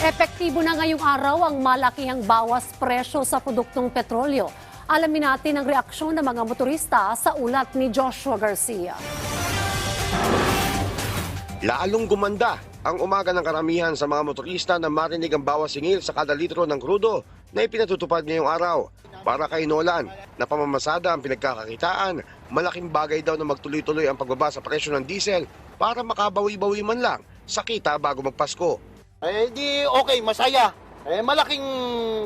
Epektibo na ngayong araw ang malakihang bawas presyo sa produktong petrolyo. Alamin natin ang reaksyon ng mga motorista sa ulat ni Joshua Garcia. Lalong gumanda ang umaga ng karamihan sa mga motorista na marinig ang bawas singil sa kada litro ng krudo na ipinatutupad ngayong araw. Para kay Nolan, na pamamasada ang pinagkakakitaan, malaking bagay daw na magtuloy-tuloy ang pagbaba sa presyo ng diesel para makabawi-bawi man lang sa kita bago magpasko. Eh di okay, masaya. Eh malaking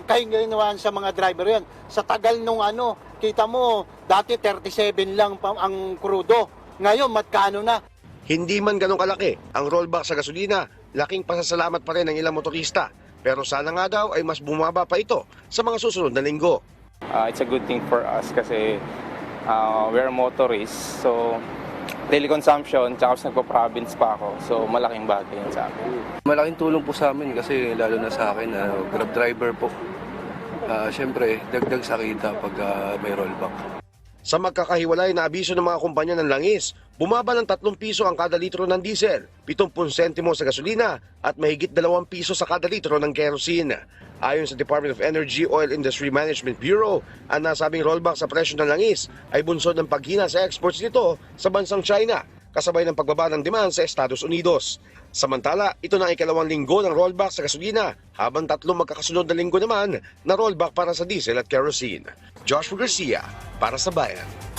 kahingawan sa mga driver yan. Sa tagal nung ano, kita mo, dati 37 lang pa ang krudo. Ngayon, magkano na? Hindi man ganong kalaki ang rollback sa gasolina, laking pasasalamat pa rin ng ilang motorista. Pero sana nga daw ay mas bumaba pa ito sa mga susunod na linggo. Uh, it's a good thing for us kasi uh, we're motorists. So, daily consumption, tsaka sa nagpa-province pa ako. So, malaking bagay yun sa amin. Malaking tulong po sa amin kasi lalo na sa akin, uh, grab driver po. Ah, Siyempre, dagdag sa kita pag ah, may rollback. Sa magkakahiwalay na abiso ng mga kumpanya ng langis, bumaba ng 3 piso ang kada litro ng diesel, 70 sentimo sa gasolina at mahigit 2 piso sa kada litro ng kerosene. Ayon sa Department of Energy Oil Industry Management Bureau, ang nasabing rollback sa presyo ng langis ay bunsod ng paghina sa exports nito sa bansang China, kasabay ng pagbaba ng demand sa Estados Unidos. Samantala, ito na ang ikalawang linggo ng rollback sa gasolina, habang tatlong magkakasunod na linggo naman na rollback para sa diesel at kerosene. Joshua Garcia, para sa Bayan.